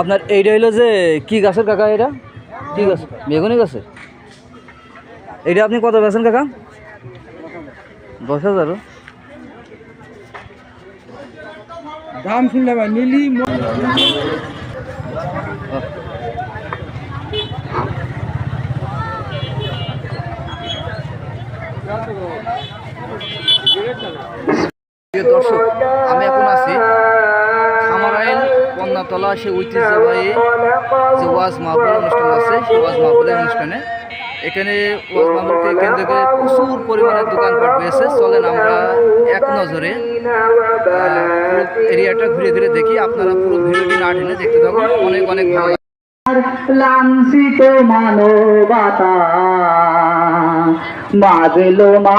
আপনার এইটা হইল যে কি গাছের কাকা এটা? কি গাছ? বেগুনি গাছের? এইটা আপনি কত বেছেন কাকা? দশ হাজারও দাম শুনলে ভাই নিলি দর্শক কন্যাতলা সে ঐতিহ্যবাহী যে ওয়াজ মাহবুল অনুষ্ঠান আছে সেই ওয়াজ মাহবুলের অনুষ্ঠানে। এখানে ওয়াজ মাহবুলকে কেন্দ্র করে প্রচুর পরিমাণে দোকানপাট রয়েছে। চলেন আমরা এক নজরে এরিয়াটা ঘুরে ঘুরে দেখি। আপনারা পুরো ভিডিওটি না টেনে দেখতে থাকুন। অনেক অনেক ভালো লাঞ্ছিত মানবতা, বাজল মা।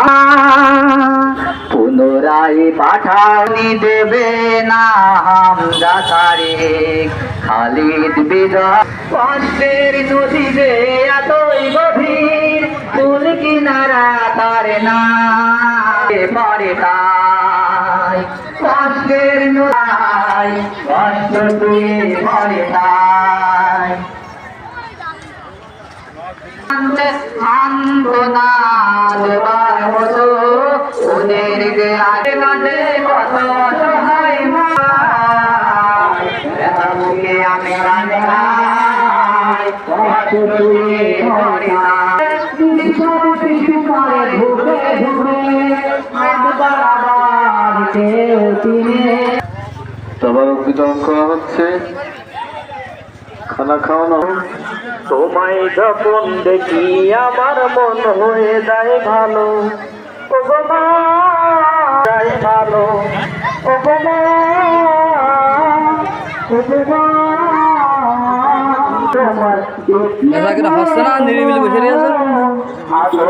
পুনরায় পাঠানি দেবে না হামজা তারিখ। খালিদ বিজয়, কষ্টের নদী যে এতই গভীর তুল কিনারা তার না পরে তাই। কষ্টের নয় কষ্ট তুই। পরে তাই ওদের যে আগে কত মুখে আমি তবারক বিতরণ করা হচ্ছে খানা খাওয়ানো তোমায় যখন দেখি আমার মন হয়ে যায় ভালো। ও তোমার দাদা না? নিরিবিলি বসে রয়েছে। আদর